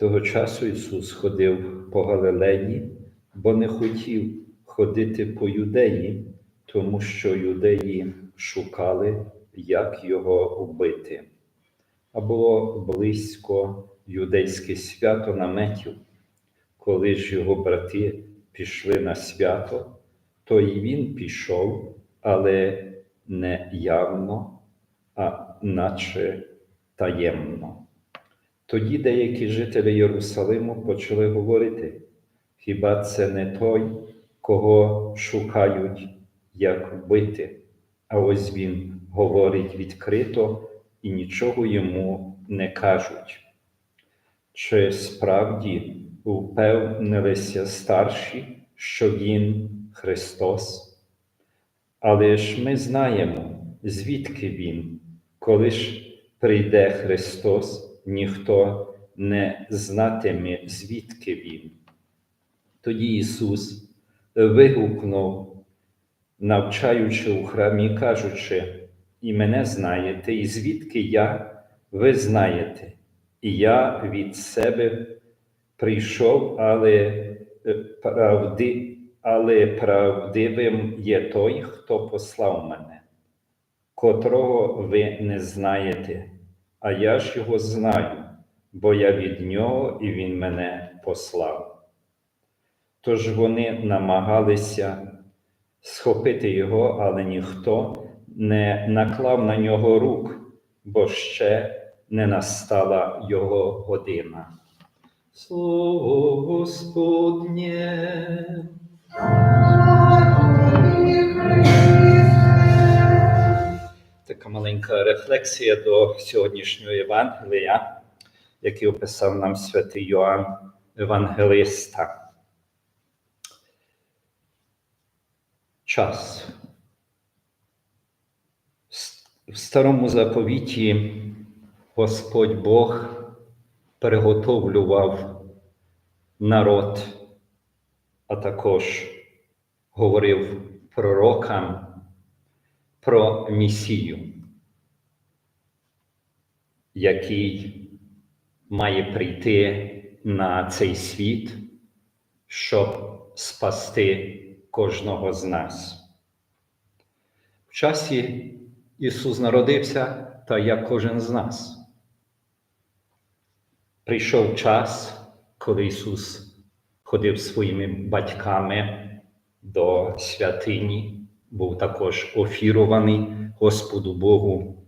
Того часу Ісус ходив по Галилеї, бо не хотів ходити по юдеї, тому що юдеї шукали, як його вбити. А було близько юдейське свято наметів. Коли ж його брати пішли на свято, то і він пішов, але не явно, а наче таємно. Тоді деякі жителі Єрусалиму почали говорити: хіба це не той, кого шукають, як вбити? А ось він говорить відкрито і нічого йому не кажуть. Чи справді впевнилися старші, що Він Христос? Але ж ми знаємо, звідки Він, коли ж прийде Христос, ніхто не знатиме, звідки Він. Тоді Ісус вигукнув, навчаючи у храмі, кажучи, і мене знаєте, і звідки я, ви знаєте, і я від себе прийшов, але е, правди, але правдивим є той, хто послав мене, котрого ви не знаєте, а я ж його знаю, бо я від нього і він мене послав. Тож вони намагалися схопити його, але ніхто не наклав на нього рук, бо ще не настала його година. Слово Господнє. Така маленька рефлексія до сьогоднішнього Євангелія, який описав нам святий Йоанн Евангелиста. Час. В старому заповіті Господь Бог переготовлював народ, а також говорив пророкам про Месію, який має прийти на цей світ, щоб спасти кожного з нас. В часі Ісус народився, та як кожен з нас. Прийшов час, коли Ісус ходив своїми батьками до святині був також офірований Господу Богу.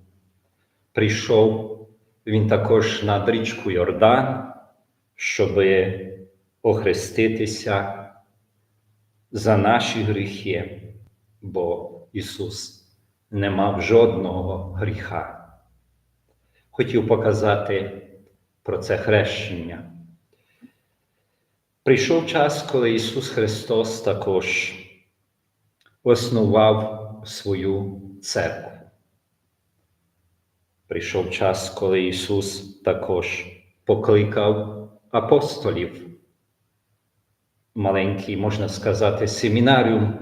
Прийшов він також над річку Йордан, щоб охреститися за наші гріхи, бо Ісус не мав жодного гріха. Хотів показати про це хрещення. Прийшов час, коли Ісус Христос також основав свою церкву. Прийшов час, коли Ісус також покликав апостолів, маленький, можна сказати, семінаріум,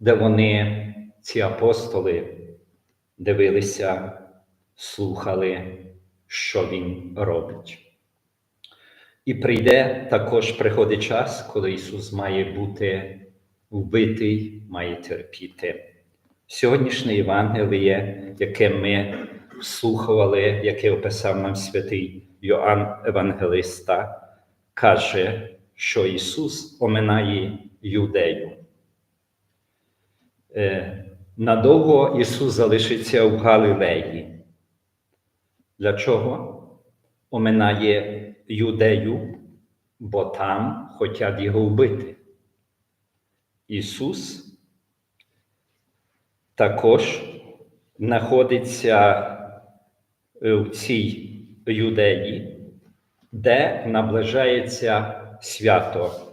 де вони, ці апостоли, дивилися, слухали, що Він робить. І прийде також приходить час, коли Ісус має бути вбитий має терпіти. Сьогоднішнє Євангеліє, яке ми слухали, яке описав нам святий Йоанн Евангелиста, каже, що Ісус оминає юдею. Е, надовго Ісус залишиться в Галилеї. Для чого? Оминає юдею, бо там хочуть його вбити. Ісус також знаходиться в цій юдеї, де наближається свято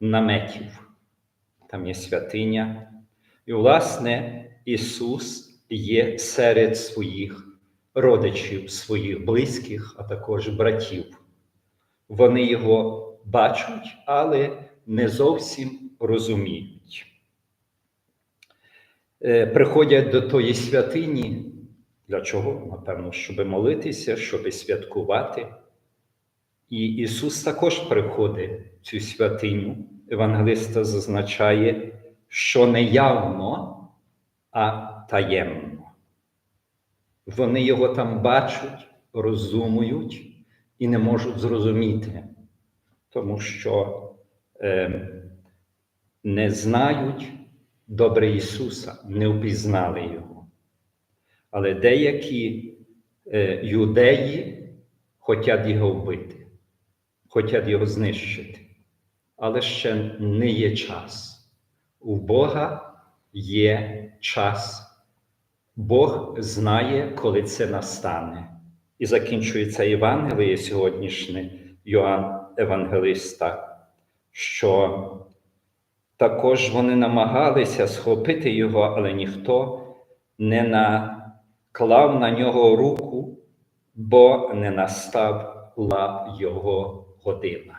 наметів. Там є святиня. І, власне, Ісус є серед своїх родичів, своїх близьких, а також братів. Вони його бачать, але не зовсім розуміють. Е, приходять до тої святині. Для чого? Напевно, щоб молитися, щоб святкувати. І Ісус також приходить в цю святиню. Евангелиста зазначає, що не явно, а таємно. Вони його там бачать, розумують і не можуть зрозуміти, тому що е, не знають добре Ісуса, не впізнали Його. Але деякі е, юдеї хочуть його вбити, хочуть його знищити. Але ще не є час. У Бога є час. Бог знає, коли це настане. І закінчується Євангеліє сьогоднішнє Йоанн Евангелиста, що також вони намагалися схопити його, але ніхто не наклав на нього руку, бо не настала його година.